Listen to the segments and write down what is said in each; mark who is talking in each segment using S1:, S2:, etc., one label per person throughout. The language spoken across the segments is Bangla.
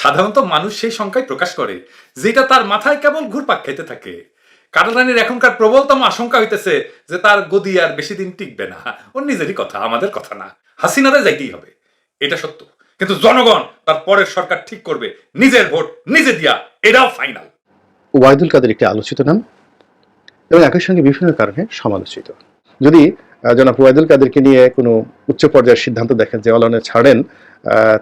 S1: সাধারণত মানুষ সেই সংখ্যায় প্রকাশ করে, যেটা তার মাথায় কেবল ঘুরপাক খেতে থাকে। কাটারানির এখনকার প্রবলতম আশঙ্কা হইতেছে যে তার গদি আর বেশি দিন টিকবে না। ওর নিজেরই কথা, আমাদের কথা না। হাসিনারে যাইতেই হবে, এটা সত্য। কিন্তু জনগণ তার পরের সরকার ঠিক করবে, নিজের ভোট নিজে দিয়া, এটাও ফাইনাল।
S2: ওয়াইদুল কাদের একটি আলোচিত নাম এবং একই সঙ্গে বিভিন্ন কারণে সমালোচিত। যদি জনাব ওয়াইদুল কাদেরকে নিয়ে কোনো উচ্চ পর্যায়ের সিদ্ধান্ত দেখেন যে অলনে ছাড়েন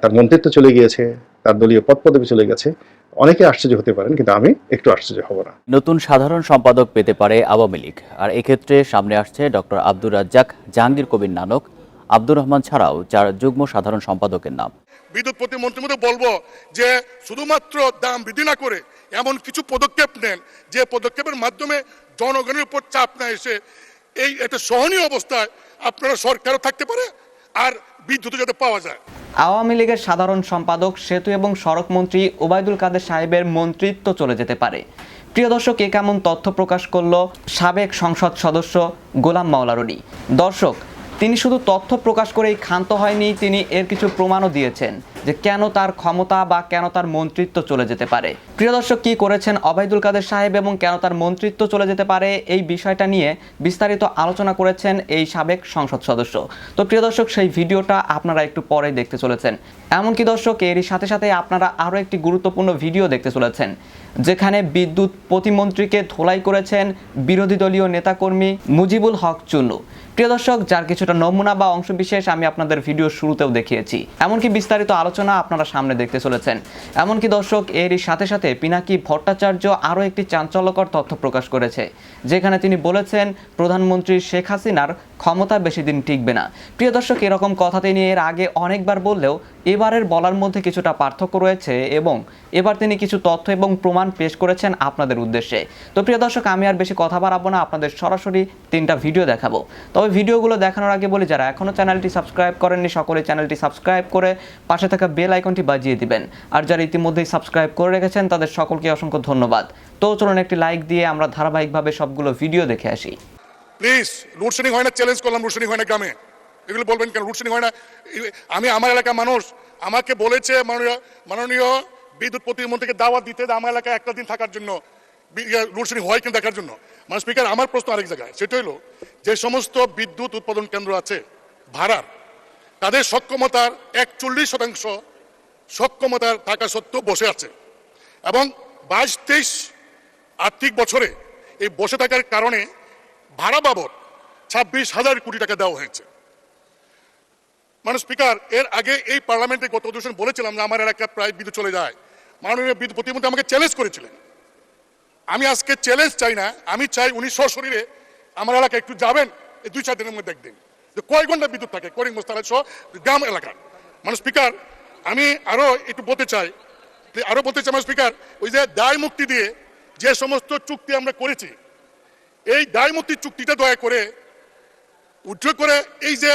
S2: তার মন্ত্রিত্ব চলে গিয়েছে তার দলীয় পদ পদবি চলে গেছে। অনেকে আশ্চর্য হতে পারেন কিন্তু আমি একটু আশ্চর্য হব না।
S3: নতুন সাধারণ সম্পাদক পেতে পারে আওয়ামী লীগ। আর এক্ষেত্রে সামনে আসছে ডক্টর আব্দুর রাজ্জাক জাহাঙ্গীর কবির নানক আব্দুর রহমান ছাড়াও চার যুগ্ম সাধারণ সম্পাদকের নাম।
S4: বিদ্যুৎ প্রতিমন্ত্রীর মধ্যে বলব যে শুধুমাত্র দাম বৃদ্ধি না করে এমন কিছু পদক্ষেপ নেন যে পদক্ষেপের মাধ্যমে জনগণের উপর চাপ না এসে এই একটা সহনীয় অবস্থায় আপনারা সরকারও থাকতে পারে আর বিদ্যুৎ যাতে পাওয়া যায়।
S5: আওয়ামী লীগের সাধারণ সম্পাদক, সেতু এবং সড়ক মন্ত্রী ওবায়দুল কাদের সাহেবের মন্ত্রিত্ব চলে যেতে পারে। প্রিয় দর্শক, এ কেমন তথ্য প্রকাশ করল সাবেক সংসদ সদস্য গোলাম মাওলারুনি দর্শক তিনি শুধু তথ্য প্রকাশ করেই ক্ষান্ত হয়নি, তিনি এর কিছু প্রমাণও দিয়েছেন যে কেন তার ক্ষমতা বা কেন তার মন্ত্রিত্ব চলে যেতে পারে। প্রিয় দর্শক, কি করেছেন অবায়দুল কাদের সাহেব এবং কেন তার মন্ত্রিত্ব চলে যেতে পারে, এই বিষয়টা নিয়ে বিস্তারিত আলোচনা করেছেন এই সাবেক সংসদ সদস্য। তো প্রিয় দর্শক, সেই ভিডিওটা আপনারা একটু পরেই দেখতে চলেছেন। এমনকি দর্শক, এরই সাথে সাথে আপনারা আরও একটি গুরুত্বপূর্ণ ভিডিও দেখতে চলেছেন, যেখানে বিদ্যুৎ প্রতিমন্ত্রীকে ধোলাই করেছেন বিরোধী দলীয় নেতাকর্মী মুজিবুল হক চুন্নু প্রিয় দর্শক, যার কিছুটা নমুনা বা অংশবিশেষ আমি আপনাদের ভিডিও শুরুতেও দেখিয়েছি, এমনকি বিস্তারিত আলোচনা আপনারা সামনে দেখতে চলেছেন। এমনকি দর্শক, এরই সাথে সাথে পিনাকি ভট্টাচার্য আরও একটি চাঞ্চল্যকর তথ্য প্রকাশ করেছে, যেখানে তিনি বলেছেন, প্রধানমন্ত্রী শেখ হাসিনার ক্ষমতা বেশি দিন টিকবে না। প্রিয় দর্শক, এরকম কথা তিনি এর আগে অনেকবার বললেও এবারের বলার মধ্যে কিছুটা পার্থক্য রয়েছে এবং এবার তিনি কিছু তথ্য এবং প্রমাণ পেশ করেছেন আপনাদের উদ্দেশ্যে। তো প্রিয় দর্শক, আমি আর বেশি কথা বাড়াবো না, আপনাদের সরাসরি তিনটা ভিডিও দেখাবো। তবে ভিডিওগুলো দেখানোর আগে বলি, যারা এখনও চ্যানেলটি সাবস্ক্রাইব করেননি, সকলে চ্যানেলটি সাবস্ক্রাইব করে পাশে থাকা বেল আইকনটি বাজিয়ে দিবেন। আর যারা ইতিমধ্যেই সাবস্ক্রাইব করে রেখেছেন, তাদের সকলকে অসংখ্য ধন্যবাদ। তো চলুন একটি লাইক দিয়ে আমরা ধারাবাহিকভাবে সবগুলো ভিডিও দেখে আসি।
S4: প্লিজ লোডশেডিং হয় না, চ্যালেঞ্জ করলাম লোডশেডিং হয় না গ্রামে। এগুলো বলবেন কেন? লোডশেডিং হয় না আমি আমার এলাকার মানুষ, আমাকে বলেছে মাননীয় মাননীয় বিদ্যুৎ প্রতিমন্ত্রীকে দাওয়াত দিতে আমার এলাকায় একটা দিন থাকার জন্য লোডশেডিং হয় কিনা দেখার জন্য। মানে স্পিকার, আমার প্রশ্ন আরেক জায়গায়। সেটা হলো, যে সমস্ত বিদ্যুৎ উৎপাদন কেন্দ্র আছে, ভাড়ার, তাদের সক্ষমতার একচল্লিশ শতাংশ সক্ষমতার থাকা সত্ত্বেও বসে আছে। এবং বাইশ তেইশ আর্থিক বছরে এই বসে থাকার কারণে ভাড়া বাবদ ছাব্বিশ হাজার কোটি টাকা দেওয়া হয়েছে। মানে স্পিকার, এর আগে এই পার্লামেন্টে গত অধিবেশন বলেছিলাম যে আমার এলাকায় প্রায় বিদ্যুৎ চলে যায়। মাননীয় বিদ্যুৎ প্রতিমন্ত্রী আমাকে চ্যালেঞ্জ করেছিলেন। আমি আজকে চ্যালেঞ্জ চাই না, আমি চাই উনি সশরীরে আমার এলাকায় একটু যাবেন, এই দুই চার দিনের মধ্যে দেখবেন যে কয় ঘণ্টা বিদ্যুৎ থাকে? করিম মোস্তালা সহ গ্রাম এলাকা মানে স্পিকার আমি আরও একটু বলতে চাই, যে আরও বলতে চাই মানে স্পিকার ওই যে দায় মুক্তি দিয়ে যে সমস্ত চুক্তি আমরা করেছি, এই দায় মুক্তির চুক্তিটা দয়া করে উদ্র করে এই যে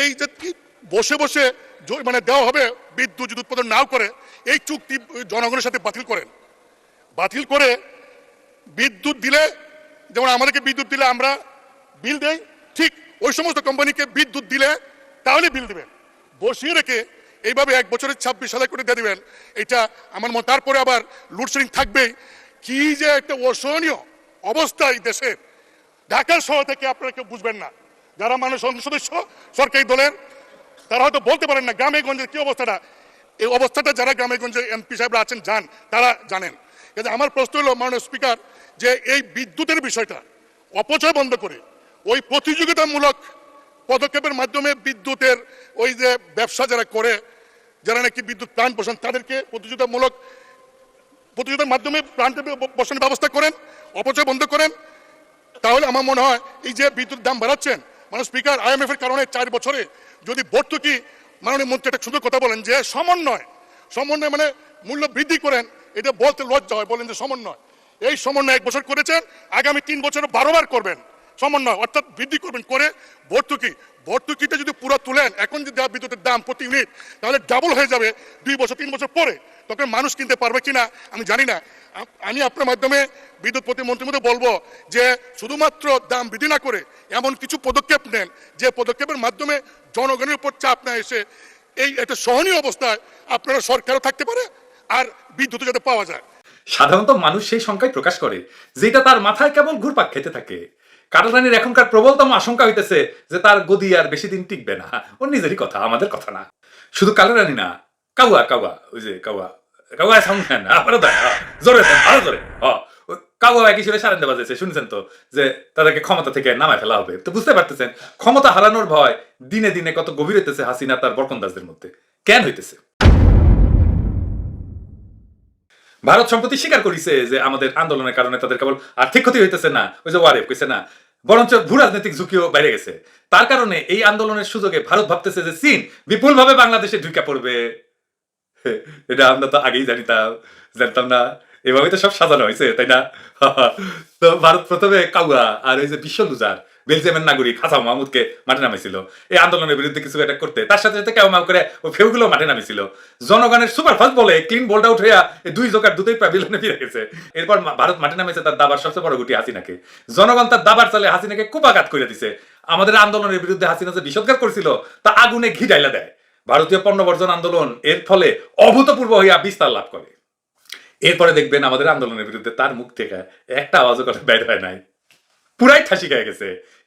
S4: এই যে বসে বসে মানে দেওয়া হবে, বিদ্যুৎ উৎপাদন নাও করে, এই চুক্তি জনগণের সাথে বাতিল করেন। বাতিল করে বিদ্যুৎ দিলে, যেমন আমাদেরকে বিদ্যুৎ দিলে আমরা বিল দেই, ঠিক ওই সমস্ত কোম্পানিকে বিদ্যুৎ দিলে তাহলে বিল দিবেন। বসিয়ে রেখে এইভাবে এক বছরের ছাব্বিশ হাজার করে দিয়ে দিবেন, এটা আমার মত। তারপরে আবার লোডশেডিং থাকবেই। কি যে একটা অসহনীয় অবস্থা এই দেশের ঢাকা শহর থেকে আপনারা কেউ বুঝবেন না। যারা মানুষ সদস্য সরকারি দলের, তারা হয়তো বলতে পারেন না গ্রামে গঞ্জের কি অবস্থাটা। এই অবস্থাটা যারা গ্রামে গঞ্জে এমপি সাহেবরা আছেন, যান, তারা জানেন। আমার প্রশ্ন হলো, মাননীয় স্পিকার যে এই বিদ্যুতের বিষয়টা অপচয় বন্ধ করে ওই প্রতিযোগিতামূলক পদক্ষেপের মাধ্যমে বিদ্যুতের ওই যে ব্যবসা যারা করে, যারা নাকি বিদ্যুৎ প্রাণ পোষণ, তাদেরকে প্রতিযোগিতামূলক প্রতিযোগিতার মাধ্যমে প্রাণ বসানোর ব্যবস্থা করেন, অপচয় বন্ধ করেন। তাহলে আমার মনে হয় এই যে বিদ্যুৎ দাম বাড়াচ্ছেন মানে স্পিকার আইএমএফ এর কারণে চার বছরে যদি ভর্তুকি মাননীয় মন্ত্রী একটা সুন্দর কথা বলেন যে সমন্বয় সমন্বয় মানে মূল্য বৃদ্ধি করেন, এটা বলতে লজ্জা হয়, বলেন যে সমন্বয়। এই সমন্বয় এক বছর করেছেন, আগামী তিন বছর বারোবার করবেন। সমন্বয় অর্থাৎ বৃদ্ধি করবেন করে ভর্তুকি। ভর্তুকিটা যদি পুরো তুলেন, এখন যদি বিদ্যুতের দাম প্রতি ইউনিট, তাহলে ডাবল হয়ে যাবে দুই বছর, তিন বছর পরে। তখন মানুষ কিনতে পারবে কিনা, আমি জানি না। আমি আপনার মাধ্যমে বিদ্যুৎ প্রতিমন্ত্রীর মধ্যে বলব যে, শুধুমাত্র দাম বৃদ্ধি না করে এমন কিছু পদক্ষেপ নেন, যে পদক্ষেপের মাধ্যমে জনগণের উপর চাপ না এসে এই একটা সহনীয় অবস্থায় আপনারা সরকারও থাকতে পারে আর বিদ্যুৎ যাতে পাওয়া যায়।
S1: সাধারণত মানুষ সেই সংখ্যায় প্রকাশ করে যেটা তার মাথায় কেমন ঘুরপাক খেতে থাকে। কাটারানির এখনকার প্রবলতম আশঙ্কা হইতেছে যে তার গদি আর বেশি দিন টিকবে না। ওর নিজেরই কথা, আমাদের কথা না। শুধু কাটারানি না, কাউয়া কাউয়া, ওই যে কাউয়া কাউয়া সাউন্ড। জোরে আরও জোরে। ওই কাউয়া একই সুরে সারেন্দে বাজেছে শুনছেন তো? যে তাদেরকে ক্ষমতা থেকে নামায় ফেলা হবে। তো বুঝতে পারতেছেন, ক্ষমতা হারানোর ভয় দিনে দিনে কত গভীর হইতেছে হাসিনা তার বরকন্দাজদের মধ্যে। কেন হইতেছে? ভারত সম্প্রতি স্বীকার করিছে যে আমাদের আন্দোলনের কারণে তাদের কেবল আর্থিক ক্ষতি হইতেছে না। ওই যে ওয়ারেফ কইছে না, বরঞ্চ ভূ রাজনৈতিক ঝুঁকিও বাইরে গেছে। তার কারণে এই আন্দোলনের সুযোগে ভারত ভাবতেছে যে চীন বিপুল ভাবে বাংলাদেশে ঢুকে পড়বে। এটা আমরা তো আগেই জানিতাম, জানতাম না। এভাবে তো সব সাজানো হয়েছে তাই না? তো ভারত প্রথমে কাউয়া আর ওই যে বিশ্ব লুজার বেলজিয়ামের নাগরিক হাসান মাহমুদকে মাঠে নামেছিল এই আন্দোলনের বিরুদ্ধে কিছু একটা করতে, তার সাথে সাথে কেউ করে ও ফেউগুলো মাঠে নামেছিল জনগণের সুপারফাস্ট বলে ক্লিন হইয়া এই দুই জোকার দুটোই প্যাভিলনে ফিরে গেছে। এরপর ভারত মাঠে নামেছে তার দাবার সবচেয়ে বড় গুটি হাসিনাকে। জনগণ তার দাবার চালে হাসিনাকে কুপাঘাত করে দিছে। আমাদের আন্দোলনের বিরুদ্ধে হাসিনা যে বিষোদ্গার করেছিল, তা আগুনে ঘি ডাইলা দেয়। ভারতীয় পণ্য বর্জন আন্দোলন এর ফলে অভূতপূর্ব হইয়া বিস্তার লাভ করে। এরপরে দেখবেন আমাদের আন্দোলনের বিরুদ্ধে তার মুখ থেকে একটা আওয়াজও কথা বের হয় নাই। পুরাই ঠাসি খেয়ে গেছে।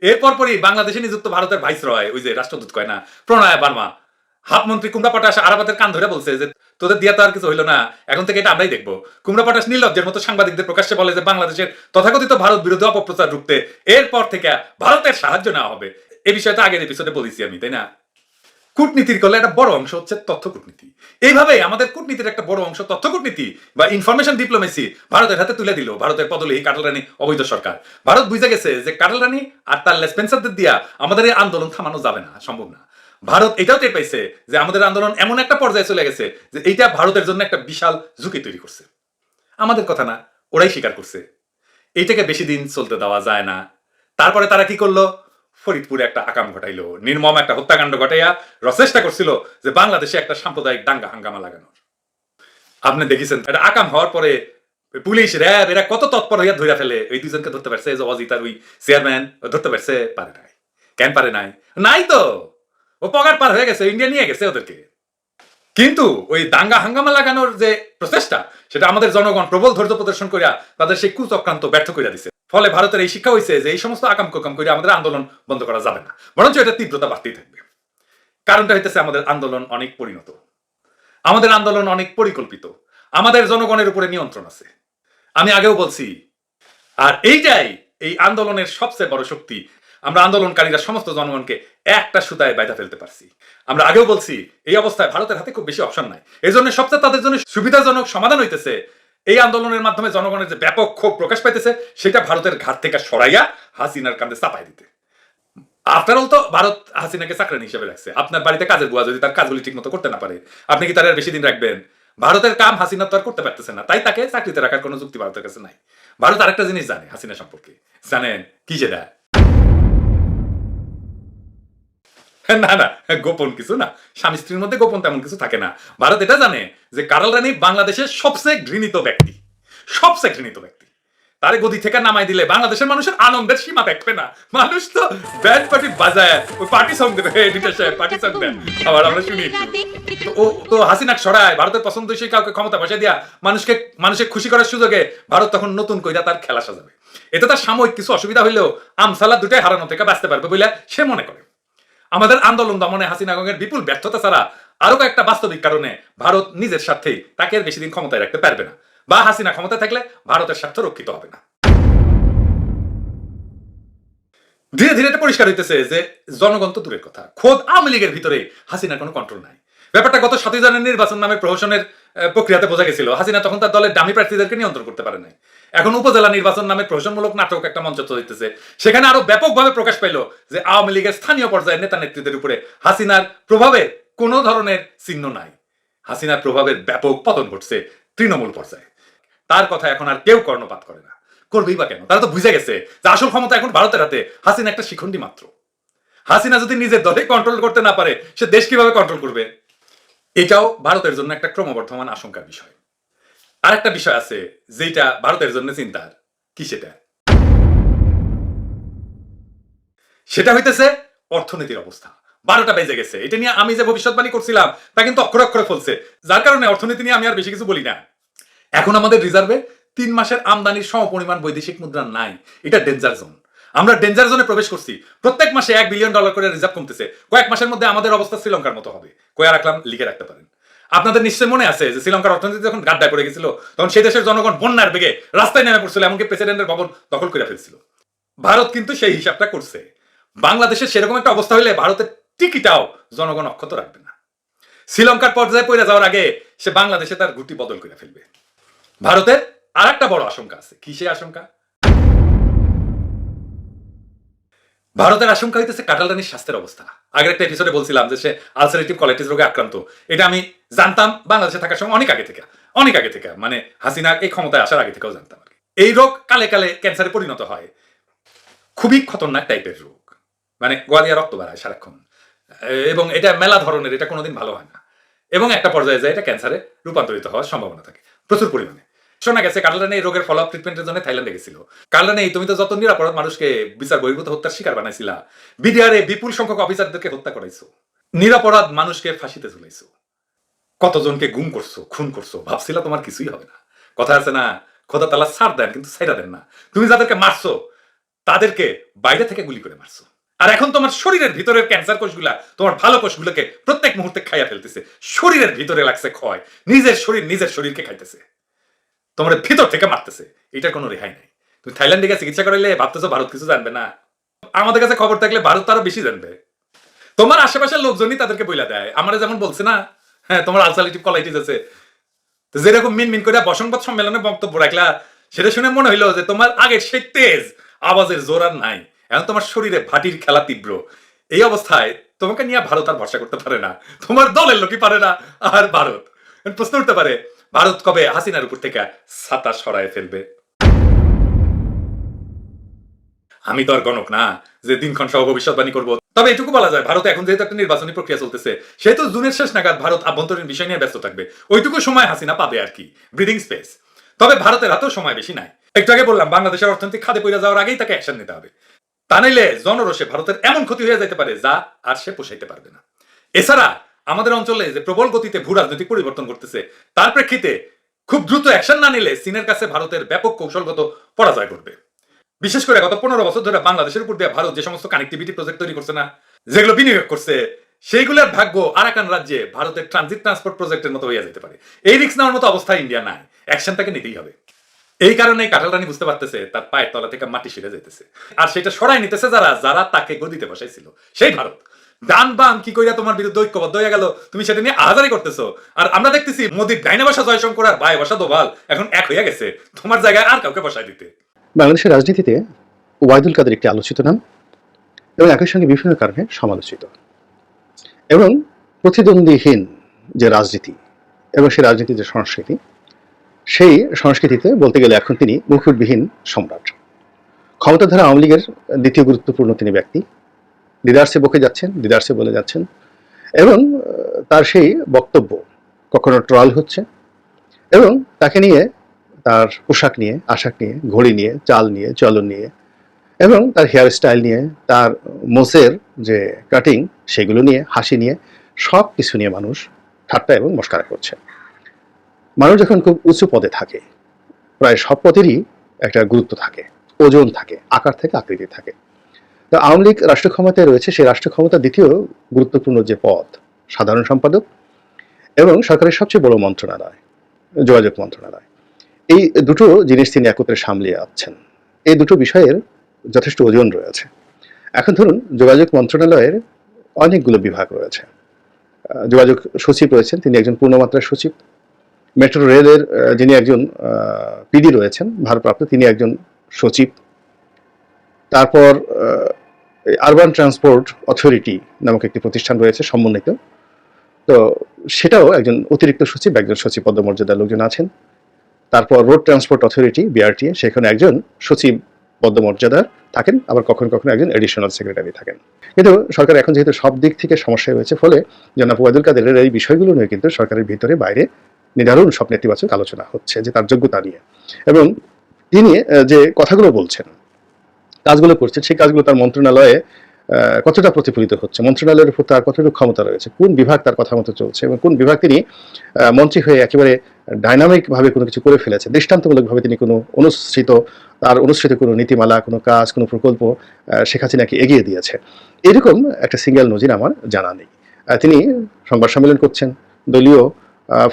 S1: এরপর পরই বাংলাদেশে নিযুক্ত ভারতের ভাইস রয়, ওই যে রাষ্ট্রদূত কয় না, প্রণয় বার্মা। হাফ মন্ত্রী কুমড়া পটাশ আরাবাতের কান ধরে বলছে যে, তোদের দিয়া তো আর কিছু হইল না, এখন থেকে এটা আমরাই দেখব। কুমড়া পটাশ নীলজ্জের মতো সাংবাদিকদের প্রকাশ্যে বলে যে, বাংলাদেশের তথাকথিত ভারত বিরোধী অপপ্রচার রুখতে এরপর থেকে ভারতের সাহায্য নেওয়া হবে। এ বিষয়ে তো আগের এপিসোডে বলেছি আমি, তাই না? কূটনীতির কলে একটা বড় অংশ হচ্ছে তথ্য কূটনীতি। এইভাবে আমাদের কূটনীতির একটা বড় অংশ তথ্য কূটনীতি বা ইনফরমেশন ডিপ্লোমেসি ভারতের হাতে তুলে দিল। ভারতের পদলেহি কাটাল রানী, অবৈধ সরকার। ভারত বুঝে গেছে যে কাটাল রানী আর তার লেসপেন্সারদের দিয়া আমাদের এই আন্দোলন থামানো যাবে না, সম্ভব না। ভারত এটাও টের পাইছে যে আমাদের আন্দোলন এমন একটা পর্যায়ে চলে গেছে যে এইটা ভারতের জন্য একটা বিশাল ঝুঁকি তৈরি করছে। আমাদের কথা না, ওরাই স্বীকার করছে। এইটাকে বেশি দিন চলতে দেওয়া যায় না। তারপরে তারা কি করল? ফরিদপুরে একটা আকাম ঘটাইলো। নির্মম একটা হত্যাকাণ্ড ঘটাইয়া রচেষ্টা করছিল যে বাংলাদেশে একটা সাম্প্রদায়িক দাঙ্গা হাঙ্গামা লাগানোর। আপনি দেখেছেন, এটা আকাম হওয়ার পরে পুলিশ র্যাব এরা কত তৎপর হইয়া ধরে ফেলে ওই দুজনকে ধরতে পারছে যে অজিত আর ওই চেয়ারম্যান, ধরতে পারছে, পারে নাই, কেন পারে নাই? নাই তো! ও পগার পার হয়ে গেছে ইন্ডিয়া নিয়ে গেছে ওদেরকে। কিন্তু ওই দাঙ্গা হাঙ্গামা লাগানোর যে প্রচেষ্টা, সেটা আমাদের জনগণ প্রবল ধৈর্য প্রদর্শন করিয়া তাদের সেই কুচক্রান্ত ব্যর্থ করিয়া দিছে। ফলে ভারতের এই শিক্ষা হয়েছে যে এই সমস্ত আকাম কোকাম করে আমাদের আন্দোলন বন্ধ করা যাবে না। বরঞ্চ এটা তীব্রতা বাড়তেই থাকবে। কারণটা হইতেছে আমাদের আন্দোলন অনেক পরিণত। আমাদের আন্দোলন অনেক পরিকল্পিত। আমাদের জনগণের উপরে নিয়ন্ত্রণ আছে। আমি আগেও বলছি, আর এইটাই এই আন্দোলনের সবচেয়ে বড় শক্তি। আমরা আন্দোলনকারীরা সমস্ত জনগণকে একটা সুতায় বাইধা ফেলতে পারছি। আমরা আগেও বলছি, এই অবস্থায় ভারতের হাতে খুব বেশি অপশন নাই। এই জন্য সবচেয়ে তাদের জন্য সুবিধাজনক সমাধান হইতেছে এই আন্দোলনের মাধ্যমে জনগণের যে ব্যাপক ক্ষোভ প্রকাশ পাইতেছে, সেটা ভারতের ঘাট থেকে সরাইয়া হাসিনার কাঁধে চাপাই দিতে। আফটার অল তো ভারত হাসিনাকে চাকরানি হিসেবে রাখছে। আপনার বাড়িতে কাজের বুয়া যদি তার কাজগুলি ঠিক মতো করতে না পারে, আপনি কি তার আর বেশি দিন রাখবেন? ভারতের কাম হাসিনা তো আর করতে পারতেছে না। তাই তাকে চাকরিতে রাখার কোনো যুক্তি ভারতের কাছে নাই। ভারত আরেকটা জিনিস জানে হাসিনা সম্পর্কে। জানেন কি সেটা? না না, গোপন কিছু না। স্বামী স্ত্রীর মধ্যে গোপন তেমন কিছু থাকে না। ভারত এটা জানে যে কারাল রানী বাংলাদেশের সবচেয়ে ঘৃণিত ব্যক্তি। সবচেয়ে ঘৃণিত ব্যক্তি। তারে গদি থেকে নামাই দিলে বাংলাদেশের মানুষের আনন্দের সীমা দেখবে না। মানুষ তো ব্যান্ড পার্টি বাজায়। ওই পার্টি সং দেবে। পার্টি সং দেন আবার আমরা শুনি। ও, তো হাসিনাক সরায়। ভারতের পছন্দসই কাউকে ক্ষমতা বসে দিয়া মানুষকে মানুষকে খুশি করার সুযোগে ভারত তখন নতুন কইরা তার খেলা সাজাবে। এতে তার সাময়িক কিছু অসুবিধা হইলেও আমসালা দুটাই হারানো থেকে বাঁচতে পারবে বলে সে মনে করে। আমাদের আন্দোলন দমনে হাসিনা গঙ্গের বিপুল ব্যর্থতা ছাড়া আরও কয়েকটা বাস্তবিক কারণে ভারত নিজের স্বার্থেই তাকে বেশি দিন ক্ষমতায় রাখতে পারবে না বা হাসিনা ক্ষমতা থাকলে ভারতের স্বার্থ রক্ষিত হবে না। ধীরে ধীরে এটা পরিষ্কার হইতেছে যে জনগণ তো দূরের কথা। খোদ আওয়ামী লীগের ভিতরে হাসিনার কোনো কন্ট্রোল নাই। ব্যাপারটা গত সাতই জানুয়ারি নির্বাচন নামে প্রহসনের প্রক্রিয়াতে বোঝা গেছিল। হাসিনা তখন তার দলের দামি প্রার্থীদেরকে নিয়ন্ত্রণ করতে পারে নাই। এখন উপজেলা নির্বাচন নামে প্রহসনমূলক নাটক একটা মঞ্চ চলিতেছে সেখানে আরও ব্যাপকভাবে প্রকাশ পাইল যে আওয়ামী লীগের স্থানীয় পর্যায়ের নেতা নেতৃত্বের উপরে হাসিনার প্রভাবের কোনো ধরনের চিহ্ন নাই। হাসিনার প্রভাবের ব্যাপক পতন ঘটছে তৃণমূল পর্যায়ে। তার কথা এখন আর কেউ কর্ণপাত করে না। করবেই বা কেন? তারা তো বুঝে গেছে যে আসল ক্ষমতা এখন ভারতের হাতে, হাসিনা একটা শিখণ্ডী মাত্র। হাসিনা যদি নিজের দলে কন্ট্রোল করতে না পারে, সে দেশ কীভাবে কন্ট্রোল করবে? এটাও ভারতের জন্য একটা ক্রমবর্ধমান আশঙ্কার বিষয়। আর একটা বিষয় আছে যেটা ভারতের জন্য চিন্তার। কি সেটা? সেটা হইতেছে অর্থনীতির অবস্থা। বারোটা বেজে গেছে। এটা নিয়ে আমি যে ভবিষ্যৎবাণী করছিলাম, তা কিন্তু অক্ষরে অক্ষরে ফলছে। যার কারণে অর্থনীতি নিয়ে আমি আর বেশি কিছু বলি না। এখন আমাদের রিজার্ভে তিন মাসের আমদানির সমপরিমাণ বৈদেশিক মুদ্রা নাই। এটা ডেঞ্জার জোন আমরা ডেঞ্জার জোনে প্রবেশ করছি। প্রত্যেক মাসে এক বিলিয়ন ডলার করে রিজার্ভ কমতেছে। কয়েক মাসের মধ্যে আমাদের অবস্থা শ্রীলঙ্কার মতো হবে। কয়া রাখলাম, লিখে রাখতে পারেন। আপনাদের নিশ্চয় মনে আছে যে শ্রীলঙ্কার অর্থনীতি যখন গাড্ডায় পড়ে গেছিল, তখন সেই দেশের জনগণ বন্যার বেগে রাস্তায় নেমে পড়ছিল এমনকি প্রেসিডেন্টের ভবন দখল করে ফেলছিল। ভারত কিন্তু সেই হিসাবটা করছে। বাংলাদেশের সেরকম একটা অবস্থা হলে ভারতের টিকিটাও জনগণ অক্ষত রাখবে না। শ্রীলঙ্কার পর্যায়ে পড়ে যাওয়ার আগে সে বাংলাদেশে তার গুটি বদল করে ফেলবে। ভারতের আর একটা বড় আশঙ্কা আছে। কি সে আশঙ্কা? ভারতের আশঙ্কা হইতেছে কাটালরানির স্বাস্থ্যের অবস্থা। আগের একটা এপিসোডে বলছিলাম যে সে আলসারেটিভ কলাইটিস রোগে আক্রান্ত। এটা আমি জানতাম, বাংলাদেশে থাকার সময় অনেক আগে থেকে, অনেক আগে থেকে। মানে হাসিনা এই ক্ষমতায় আসার আগে থেকেও জানতাম এই রোগ কালে কালে ক্যান্সারে পরিণত হয়। খুবই খতরনাক টাইপের রোগ। মানে গোয়ালিয়া রক্ত বাড়ায় সারাক্ষণ। এবং এটা মেলা ধরনের, এটা কোনোদিন ভালো হয় না। এবং একটা পর্যায়ে যায়, এটা ক্যান্সারে রূপান্তরিত হওয়ার সম্ভাবনা থাকে। প্রচুর পরিমাণে। শোনা গেছে কার্লানে এই রোগের ফলো আপ ট্রিটমেন্টের জন্য থাইল্যান্ডে গেছিল। কার্লানে তুমি তো যত নিরাপরাধ মানুষকে বিচার বহির্ভূত হত্যার শিকার বানাইছিলা বিডিআরে বিপুল সংখ্যক অফিসারদেরকে হত্যা করাইছো, নিরাপরাধ মানুষকে ফাঁসিতে ঝুলাইছো। কতজনকে গুম করছ, খুন করছ, ভাবছিলা তোমার কিছুই হবে না। কথা আছে না, খোদা তালা ছাড় দেন, কিন্তু ছাইরা দেন না। তুমি যাদেরকে মারছো, তাদেরকে বাইরে থেকে গুলি করে মারছো। আর এখন তোমার শরীরের ভিতরের ক্যান্সার কোষগুলা, তোমার ভালো কোষগুলোকে প্রত্যেক মুহূর্তে খাইয়া ফেলতেছে। শরীরের ভিতরে লাগছে ক্ষয়, নিজের শরীর নিজের শরীরকে খাইতেছে। তোমার ভিতর থেকে মারতেছে। এটার কোনো রেহাই নাই। তুমি থাইল্যান্ডে গিয়ে চিকিৎসা করাইলে ভাবতেছো ভারত কিছু জানবে না। আমাদের কাছে খবর থাকলে ভারত তারও বেশি জানবে। তোমার আশেপাশের লোকজনই তাদেরকে বইলা দেয়। আমরা যেমন বলছে না হ্যাঁ তোমার আলসারেটিভ কলাইটিস আছে। তো যেরকম মিন মিন করে বসংবাদ সম্মেলনে বক্তব্য রাখলা, সেটা শুনে মনে হইল যে তোমার আগের সেই তেজ আওয়াজের জোর আর নাই। এখন তোমার শরীরে ভাটির খেলা তীব্র। এই অবস্থায় তোমাকে নিয়ে ভারত আর ভরসা করতে পারে না। তোমার দলের লোকই পারে না, আর ভারত। প্রশ্ন উঠতে পারে ভারত কবে হাসিনার উপর থেকে ছাতা সরায় ফেলবে? আমি তো আর গণক না, যে দিনক্ষণ সহ ভবিষ্যৎবাণী করব। তবে এটুকু বলা যায়, ভারতে এখন যেহেতু একটা নির্বাচনী প্রক্রিয়া চলতেছে, সেহেতু জুনের শেষ নাগাদ ভারত আভ্যন্তরীণ বিষয় নিয়ে ব্যস্ত থাকবে। ওইটুকু সময় হাসিনা পাবে আর কি ব্রিদিং স্পেস তবে ভারতের হাতেও সময় বেশি নাই। একটু আগে বললাম, বাংলাদেশের অর্থনৈতিক খাদে পড়ে যাওয়ার আগেই তাকে অ্যাকশন নিতে হবে। তা নাইলে জনরোষে ভারতের এমন ক্ষতি হয়ে যেতে পারে, যা আর সে পোষাইতে পারবে না। এছাড়া আমাদের অঞ্চলে যে প্রবল গতিতে ভূ রাজনৈতিক পরিবর্তন করতেছে তার প্রেক্ষিতে খুব দ্রুত অ্যাকশন না নিলে চীনের কাছে ভারতের ব্যাপক কৌশলগত পরাজয় করবে বিশেষ করে গত পনেরো বছর ধরে বাংলাদেশের উপর দিয়ে ভারত যে সমস্ত কানেক্টিভিটি প্রজেক্ট তৈরি করছে না, যেগুলো বিনিয়োগ করছে, সেইগুলোর ভাগ্য আরাকান রাজ্যে ভারতের ট্রানজিট ট্রান্সপোর্ট প্রজেক্টের মতো হয়ে যেতে পারে। এই রিক্স নেওয়ার মতো অবস্থা ইন্ডিয়া নাই। অ্যাকশন তাকে নিতেই হবে। এই কারণে কাঁঠালরানি বুঝতে পারতেছে, তার পায়ের তলা থেকে মাটি সিঁড়ে যেতেছে আর সেটা সরাই নিতেছে যারা যারা তাকে গদিতে বসাইছিল, সেই ভারত। ডান বাম কি কইরা তোমার বিরুদ্ধে ঐক্যবদ্ধ হয়ে গেল? তুমি সেটা নিয়ে আহাজারি করতেছো। আর আমরা দেখতেছি মোদীর ডাইনে বসা জয়শঙ্কর আর বায়ে বসা দোভাল এখন এক হয়ে গেছে। তোমার জায়গায় আর কাউকে বসাই দিতে।
S2: বাংলাদেশের রাজনীতিতে ওবায়দুল কাদের একটি আলোচিত নাম এবং একই সঙ্গে বিভিন্ন কারণে সমালোচিত। এবং প্রতিদ্বন্দ্বীহীন যে রাজনীতি এবং সেই রাজনীতির যে সংস্কৃতি, সেই সংস্কৃতিতে বলতে গেলে এখন তিনি মুকুটবিহীন সম্রাট। ক্ষমতাধারা আওয়ামী লীগের দ্বিতীয় গুরুত্বপূর্ণ তিনি ব্যক্তি। দিদার্সে বকে যাচ্ছেন, দিদার্সে বলে যাচ্ছেন। এবং তার সেই বক্তব্য কখনো ট্রল হচ্ছে। এবং তাকে নিয়ে, তার পোশাক নিয়ে, আশাক নিয়ে, ঘড়ি নিয়ে, চাল নিয়ে, চলন নিয়ে, এবং তার হেয়ার স্টাইল নিয়ে, তার মোসের যে কাটিং সেগুলো নিয়ে, হাসি নিয়ে, সব কিছু নিয়ে মানুষ ঠাট্টা এবং মস্কারা করছে। মানুষ যখন খুব উঁচু পদে থাকে, প্রায় সব পদেরই একটা গুরুত্ব থাকে, ওজন থাকে, আকার থেকে আকৃতি থাকে। তো আওয়ামী লীগ রাষ্ট্র ক্ষমতায় রয়েছে, সেই রাষ্ট্র ক্ষমতার দ্বিতীয় গুরুত্বপূর্ণ যে পদ সাধারণ সম্পাদক এবং সরকারের সবচেয়ে বড় মন্ত্রণালয়, যোগাযোগ মন্ত্রণালয়। এই দুটো জিনিস তিনি একত্রে সামলিয়ে আছেন। এই দুটো বিষয়ের যথেষ্ট ওজন রয়েছে। এখন ধরুন, যোগাযোগ মন্ত্রণালয়ের অনেকগুলো বিভাগ রয়েছে। যোগাযোগ সচিব রয়েছেন, তিনি একজন পূর্ণমাত্রার সচিব। মেট্রো রেলের যিনি একজন পিডি রয়েছেন, ভারপ্রাপ্ত, তিনি একজন সচিব। তারপর আরবান ট্রান্সপোর্ট অথরিটি নামক একটি প্রতিষ্ঠান রয়েছে সমন্বিত। তো সেটাও একজন অতিরিক্ত সচিব, একজন সচিব পদমর্যাদার লোকজন আছেন। তারপর রোড ট্রান্সপোর্ট অথরিটি বিআরটিএ সেখানে একজন সচিব পদমর্যাদার থাকেন, আবার কখনো কখনো একজন এডিশনাল সেক্রেটারি থাকেন। কিন্তু সরকার এখন যেহেতু সব দিক থেকে সমস্যা হয়েছে ফলে জনাব ওয়াদুল কাদেরের এই বিষয়গুলো নিয়ে কিন্তু সরকারের ভিতরে বাইরে নিদারুণ সব নেতিবাচক আলোচনা হচ্ছে যে তার যোগ্যতা নিয়ে। এবং তিনি যে কথাগুলো বলছেন কাজগুলো করছে, সেই কাজগুলো তার মন্ত্রণালয়ে কতটা প্রতিফলিত হচ্ছে? মন্ত্রণালয়ের উপর তার কতটুকু ক্ষমতা রয়েছে? কোন বিভাগ তার কথা মতো চলছে? এবং কোন বিভাগ তিনি মন্ত্রী হয়ে একেবারে ডাইনামিক ভাবে কোনো কিছু করে ফেলেছে দৃষ্টান্তমূলকভাবে তিনি কোনো অনুসৃত, তার অনুসৃত কোনো নীতিমালা, কোনো কাজ, কোনো প্রকল্প শেখ হাসিনাকে এগিয়ে দিয়েছে? এরকম একটা সিঙ্গেল নজির আমার জানা নেই। তিনি সংবাদ সম্মেলন করছেন, দলীয়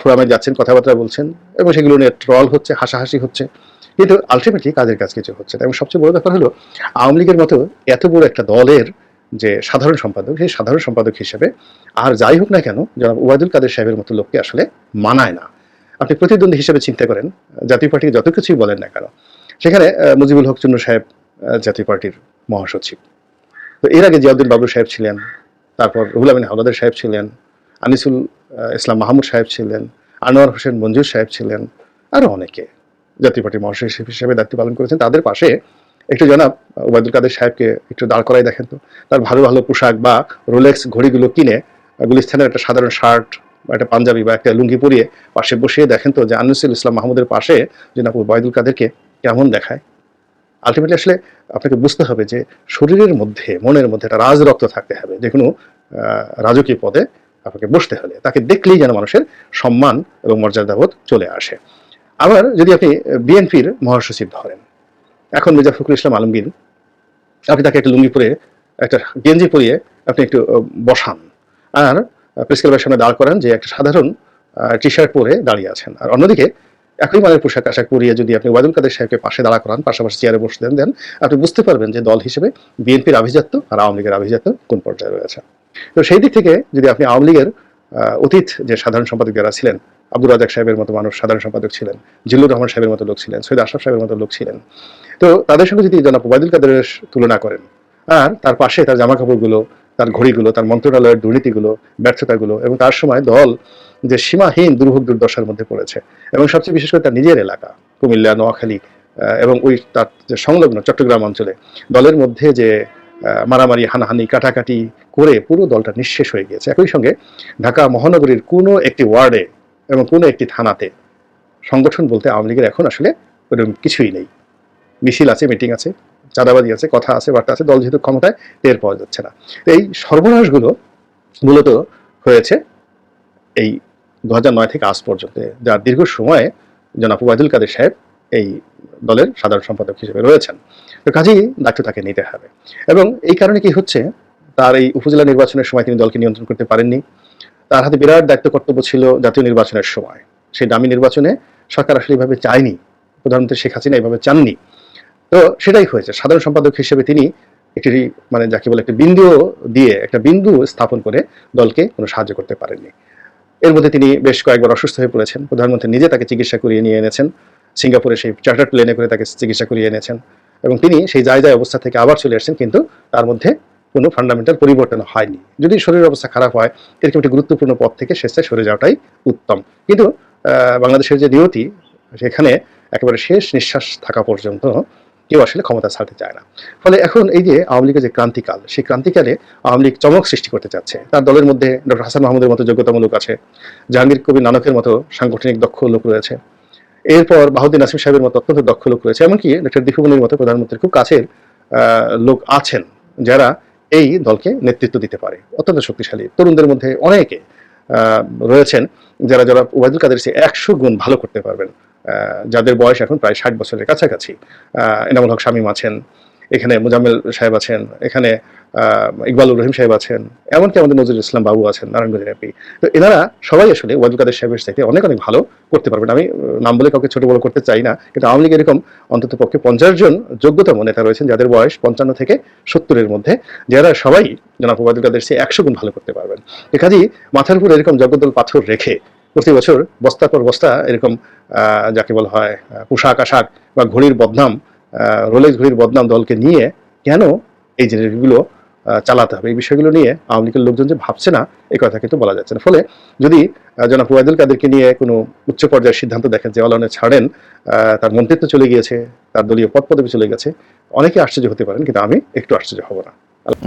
S2: ফোরামে যাচ্ছেন, কথাবার্তা বলছেন, এবং সেগুলো নিয়ে ট্রল হচ্ছে, হাসাহাসি হচ্ছে। কিন্তু আলটিমেটলি কাজের কাজ কিছু হচ্ছে এবং সবচেয়ে বড় ব্যাপার হলো, আওয়ামী লীগের মতো এত বড় একটা দলের যে সাধারণ সম্পাদক, সেই সাধারণ সম্পাদক হিসেবে আর যাই হোক না কেন, জনাব ওবায়দুল কাদের সাহেবের মতো লোককে আসলে মানায় না। আপনি প্রতিদ্বন্দ্বী হিসেবে চিন্তা করেন, জাতীয় পার্টিকে যত কিছুই বলেন না কেন। সেখানে মুজিবুল হক চুন্নু সাহেব জাতীয় পার্টির মহাসচিব। তো এর আগে জিয়াউদ্দিন বাবু সাহেব ছিলেন, তারপর রুহুল আমিন হাওলাদার সাহেব ছিলেন, আনিসুল ইসলাম মাহমুদ সাহেব ছিলেন, আনোয়ার হোসেন মঞ্জুর সাহেব ছিলেন আরও অনেকে। জাতীয় পার্টির মহাসচিব হিসেবে দায়িত্ব পালন করেছেন। তাদের পাশে একটু জনাব ওবায়দুল কাদের সাহেবকে একটু দাঁড় করাই দেখেন তো। তার ভালো ভালো পোশাক বা রোলেক্স ঘড়িগুলো কিনে গুলিস্তানের একটা সাধারণ শার্ট বা একটা পাঞ্জাবি বা একটা লুঙ্গি পরিয়ে পাশে বসিয়ে দেখেন তো যে আনিসুল ইসলাম মাহমুদের পাশে জনাব ওবায়দুল কাদেরকে কেমন দেখায়। আলটিমেটলি আসলে আপনাকে বুঝতে হবে যে শরীরের মধ্যে, মনের মধ্যে একটা রাজ রক্ত থাকতে হবে। যে কোনো রাজকীয় পদে আপনাকে বসতে হলে। তাকে দেখলেই যেন মানুষের সম্মান এবং মর্যাদাবোধ চলে আসে। আবার যদি আপনি বিএনপির মহাসচিব ধরেন, এখন মির্জা ফখরুল ইসলাম আলমগীর, আপনি তাকে একটা লুঙ্গি পরে, একটা গেঞ্জি পরিয়ে আপনি একটু বসান। আর প্রেস ক্লাবের সামনে দাঁড় করান যে একটা সাধারণ টি শার্ট পরে দাঁড়িয়ে আছেন। আর অন্যদিকে, একই মানের পোশাক, আশাক পরিয়ে যদি আপনি ওয়াদুল কাদের সাহেবকে পাশে দাঁড়া করান, পাশাপাশি চেয়ারে বসে দেন দেন আপনি বুঝতে পারবেন যে দল হিসেবে বিএনপির আভিজাত্য আর আওয়ামী লীগের আভিজাত্য কোন পর্যায়ে রয়েছে। তো সেই দিক থেকে যদি আপনি আওয়ামী লীগের অতীত যে সাধারণ সম্পাদক যারা ছিলেন আব্দুর রাজাক সাহেবের মতো মানুষ সাধারণ সম্পাদক ছিলেন, জিল্লুর রহমান সাহেবের মতো লোক ছিলেন, সৈয়দ আশরাফ সাহেবের মতো লোক ছিলেন। তো তাদের সঙ্গে যদি জনাব ওবায়দুল কাদেরের তুলনা করেন, আর তার পাশে তার জামা কাপড়গুলো তার ঘড়িগুলো, তার মন্ত্রণালয়ের দুর্নীতিগুলো, ব্যর্থতাগুলো এবং তার সময় দল যে সীমাহীন দুর্ভোগ দুর্দশার মধ্যে পড়েছে এবং সবচেয়ে বিশেষ করে তার নিজের এলাকা, কুমিল্লা, নোয়াখালী এবং ওই তার যে সংলগ্ন চট্টগ্রাম অঞ্চলে, দলের মধ্যে যে মারামারি, হানাহানি, কাটাকাটি করে পুরো দলটা নিঃশেষ হয়ে গিয়েছে। একই সঙ্গে ঢাকা মহানগরীর কোনো একটি ওয়ার্ডে এবং কোনো একটি থানাতে। সংগঠন বলতে আওয়ামী লীগের এখন আসলে ওরকম কিছুই নেই। মিছিল আছে, মিটিং আছে, চাঁদাবাজি আছে, কথা আছে, বার্তা আছে, দল যেহেতু ক্ষমতায়, টের পাওয়া যাচ্ছে না। এই সর্বনাশগুলো মূলত হয়েছে এই দু নয় থেকে আজ পর্যন্ত। যার দীর্ঘ সময়ে জনাব ওবায়দুল কাদের সাহেব এই দলের সাধারণ সম্পাদক হিসেবে রয়েছেন। তো কাজেই দায়িত্ব তাকে নিতে হবে। এবং এই কারণে কি হচ্ছে, তার এই উপজেলা নির্বাচনের সময় তিনি দলকে নিয়ন্ত্রণ করতে পারেননি। তার হাতে বিরাট দায়িত্ব কর্তব্য ছিল জাতীয় নির্বাচনের সময়। সেই দামি নির্বাচনে সরকার আসলে এইভাবে চায়নি। প্রধানমন্ত্রী শেখ হাসিনা এইভাবে চাননি। তো সেটাই হয়েছে। সাধারণ সম্পাদক হিসেবে তিনি একটি মানে যাকে বলে একটা বিন্দু দিয়ে একটা বিন্দু স্থাপন করে দলকে কোনো সাহায্য করতে পারেননি। এর মধ্যে তিনি বেশ কয়েকবার অসুস্থ হয়ে পড়েছেন। প্রধানমন্ত্রী নিজে তাকে চিকিৎসা করিয়ে নিয়ে এনেছেন। সিঙ্গাপুরে সেই চার্টার প্লেনে করে তাকে চিকিৎসা করিয়ে এনেছেন। এবং তিনি সেই যায় অবস্থা থেকে আবার চলে আসছেন। কিন্তু তার মধ্যে কোনো ফান্ডামেন্টাল পরিবর্তন হয়নি। যদি শরীরের অবস্থা খারাপ হয়, এরকম একটি গুরুত্বপূর্ণ পথ থেকে স্বেচ্ছায় সরে যাওয়াটাই উত্তম। কিন্তু বাংলাদেশের যে নিয়তি সেখানে একেবারে শেষ নিঃশ্বাস থাকা পর্যন্ত কেউ আসলে ক্ষমতা ছাড়তে চায় না। ফলে এখন এই যে আওয়ামী লীগের যে ক্রান্তিকাল, সেই ক্রান্তিকালে আওয়ামী লীগ চমক সৃষ্টি করতে চাচ্ছে। তার দলের মধ্যে ডক্টর হাসান মাহমুদের মতো যোগ্যতম লোক আছে, জাহাঙ্গীর কবির নানকের মতো সাংগঠনিক দক্ষ লোক রয়েছে। এরপর বাহুদ্দিন নাসিম সাহেবের মতো অত্যন্ত দক্ষ লোক রয়েছে। এমনকি ডক্টর দীপুমনির মতো প্রধানমন্ত্রীর খুব কাছের লোক আছেন, যারা এই দলকে নেতৃত্ব দিতে পারে। অত্যন্ত শক্তিশালী তরুণদের মধ্যে অনেকে রয়েছেন যারা যারা ওবায়দুল কাদের সে একশো গুণ ভালো করতে পারবেন। যাদের বয়স এখন প্রায় ষাট বছরের কাছাকাছি। এনামুল হক শামীম আছেন, এখানে মুজাম্মেল সাহেব আছেন, এখানে ইকবালুর রহিম সাহেব আছেন, এমনকি আমাদের নজরুল ইসলাম বাবু আছেন, নারায়ণগঞ্জের এমপি তো এনারা সবাই আসলে ওয়াদুল কাদের সাহেবের চাইতে অনেক অনেক ভালো করতে পারবেন। আমি নাম বলে কাউকে ছোট বড় করতে চাই না, কিন্তু আওয়ামী লীগ এরকম অন্তত পক্ষে পঞ্চাশ জন যোগ্যতম নেতা রয়েছেন, যাদের বয়স পঞ্চান্ন থেকে সত্তরের মধ্যে, যারা সবাই জনাব ওবায়দুল কাদের চেয়ে একশো গুণ ভালো করতে পারবেন। কাজেই মাথার উপর এরকম জগদ্দল পাথর রেখে প্রতি বছর বস্তার পর বস্তা এরকম যাকে বলা হয় পোশাক আশাক বা ঘড়ির বদনাম রোলেক্স ঘড়ির বদনাম দলকে নিয়ে কেন এই জিনিসগুলো চালাতে হবে। এই বিষয়গুলো নিয়ে আওয়ামী লীগের লোকজন যে ভাবছে না, এই কথা কিন্তু বলা যাচ্ছে না। ফলে যদি জনাব ওয়াইদুল কাদেরকে নিয়ে কোনো উচ্চ পর্যায়ের সিদ্ধান্ত দেখেন যে অলনে ছাড়েন তার মন্ত্রিত্ব চলে গিয়েছে, তার দলীয় পদ পদবি চলে গেছে, অনেকে আশ্চর্য হতে পারেন, কিন্তু আমি একটু আশ্চর্য হব না।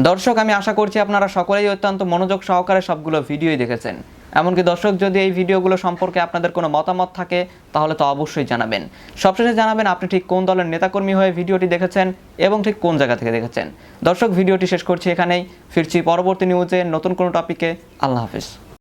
S5: দর্শক, আমি আশা করছি আপনারা সকলেই অত্যন্ত মনোযোগ সহকারে সবগুলো ভিডিওই দেখেছেন। এমনকি দর্শক, যদি এই ভিডিওগুলো সম্পর্কে আপনাদের কোনো মতামত থাকে, তাহলে তো অবশ্যই জানাবেন। সবশেষে জানাবেন আপনি ঠিক কোন দলের নেতাকর্মী হয়ে ভিডিওটি দেখেছেন এবং ঠিক কোন জায়গা থেকে দেখেছেন। দর্শক, ভিডিওটি শেষ করছি এখানেই। ফিরছি পরবর্তী নিউজে নতুন কোনো টপিকে আল্লাহ হাফিজ।